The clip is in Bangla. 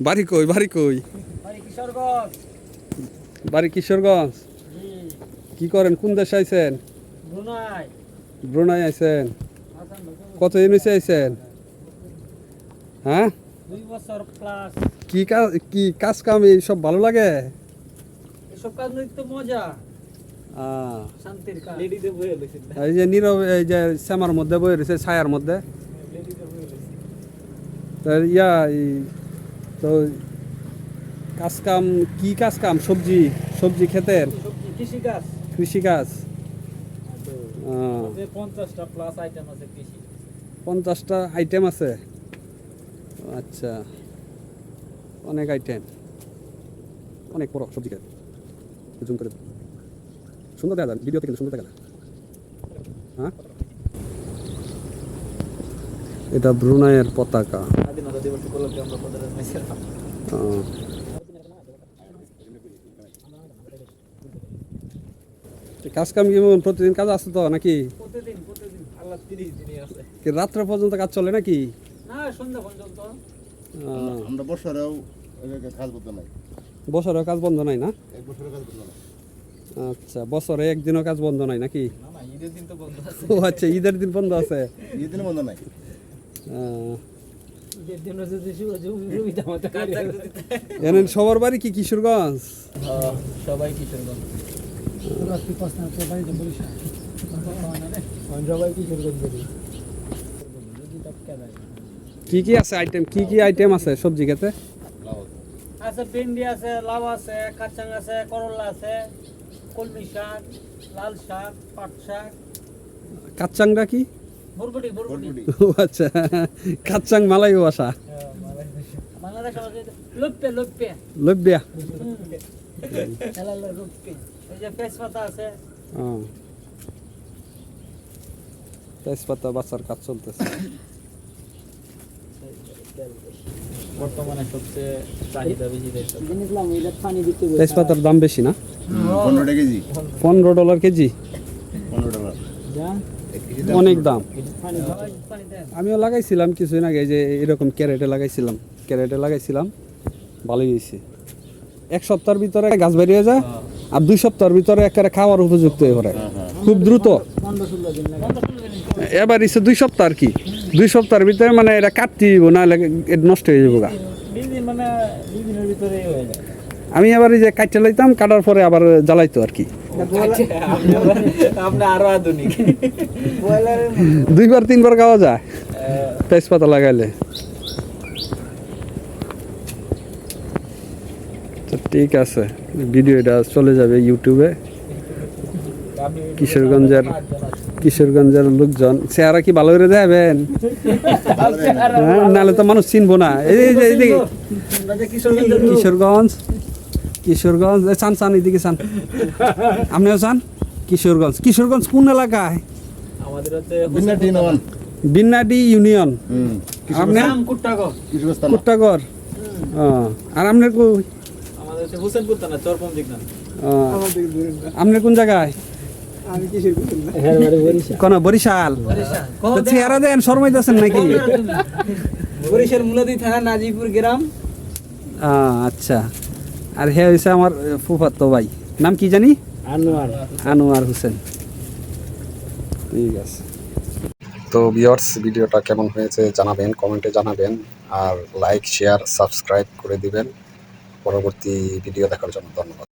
বাড়ি কই বাড়ি কই? বাড়ি কিশোরগঞ্জ। বাড়ি কিশোরগঞ্জ? জি। কি করেন? কোন দেশে আইছেন? ব্রুনাই। ব্রুনাই আইছেন? কত ইউনিসে আইছেন? হ্যাঁ? কি কাজ কি কাজ কাম সব ভালো লাগে? এসব কাজ তো মজা। বয়ে এই যে নীরব এই যে শ্যামার মধ্যে বই রয়েছে ছায়ার মধ্যে। বয়ে তো ইয়া এই- তো কাজ কাম কি কাজ কাম? সবজি সবজি ক্ষেতের? সবজি কৃষি কাজ কৃষি কাজ যে পঞ্চাশটা প্লাস আইটেম আছে কৃষি। পঞ্চাশটা আইটেম আছে? আচ্ছা। অনেক আইটেম অনেক বড় সবজি ক্ষেত। জুম করে সুন্দর দেখা যায় ভিডিওতে কিন্তু সুন্দর দেখা যায়। হ্যাঁ? এটা ব্রুনাইয়ের পতাকা। কাজ কাম কি প্রতিদিন কাজ আছে তো নাকি? প্রতিদিন প্রতিদিন আল্লাহ তিরিশ দিনই আছে। কি রাত্রে পর্যন্ত কাজ চলে নাকি? না সন্ধ্যা পর্যন্ত। আহ, আমরা বছরেও কাজ করতে নাই। বছরেও কাজ বন্ধ নাই না? আচ্ছা বছরে একদিনও কাজ বন্ধ নাই নাকি? না না ঈদের দিন বন্ধ আছে। আচ্ছা ঈদের দিন বন্ধ আছে? দিনে বন্ধ নাই। এনে সবার বাড়ি কি কিশোরগঞ্জ? সবাই কিশোরগঞ্জ। কি কি আছে আইটেম কি কি আইটেম আছে সবজি খেতে? আছে ভেন্ডি আছে লাউ আছে কাঁচাং আছে করলা আছে কলমি শাক লাল শাক পাট শাক। কাচ্চাংটা কি? ও আচ্ছা কাচ্চাং মালাই তেজপাতা বাচ্চার কাজ চলতেছে। বর্তমানে সবচেয়ে চাহিদা বেশি তেজপাতার দাম বেশি না? পনেরো টাকা কেজি। পনেরো ডলার পনেরো কেজি অনেক দাম। আমিও লাগাইছিলাম কিছুদিন আগে এই যে এরকম ক্যারেটে লাগাইছিলাম। ক্যারেটে লাগাইছিলাম ভালোই হয়েছে। এক সপ্তাহের ভিতরে গাছ বেরিয়ে যায় আর দুই সপ্তাহের ভিতরে একেবারে খাওয়ার উপযুক্ত হয়ে পড়ে। খুব দ্রুত। লাগে পনেরো ষোলো দিন এবার ইসে দুই সপ্তাহ আর কি। দুই সপ্তাহের ভিতরে মানে এটা কাটতে দিব না এটা নষ্ট হয়ে যাব গা। আমি আবার এই যে কাটতে লাইতাম কাটার পরে আবার জ্বালাইতো আর কি। দুইবার তিনবার খাওয়া যায়। তেজপাতা লাগাইলে। তো ঠিক আছে ভিডিওটা চলে যাবে ইউটিউবে কিশোরগঞ্জের কিশোরগঞ্জের লোকজন চেহারা কি ভালো করে দেখাবেন? হ্যাঁ, নাহলে তো মানুষ চিনবো না। এই যে- এই যে কিশোরগঞ্জ। কিশোরগঞ্জ চান চান এদিকে চান। আপনিও চান? কিশোরগঞ্জ। কিশোরগঞ্জ কোন এলাকায়? আমাদের হচ্ছে বিন্নাডি ইউনিয়ন। হুম। আপনি? কুট্টাগর আর আপনার কো আপনার কোন জায়গায়? কোন বরিশাল? তো চেহারা দেন শর্মাইতেছেন নাকি? বরিশাল মুলাদি থানা নাজিপুর গ্রাম। আচ্ছা। আর হে হয়েছে আমার ফুফাতো ভাই। নাম কি জানি? আনোয়ার। আনোয়ার হোসেন। ঠিক আছে। তো ভিওর্স ভিডিওটা কেমন হয়েছে জানাবেন কমেন্টে জানাবেন আর লাইক শেয়ার সাবস্ক্রাইব করে দিবেন। পরবর্তী ভিডিও দেখার জন্য ধন্যবাদ।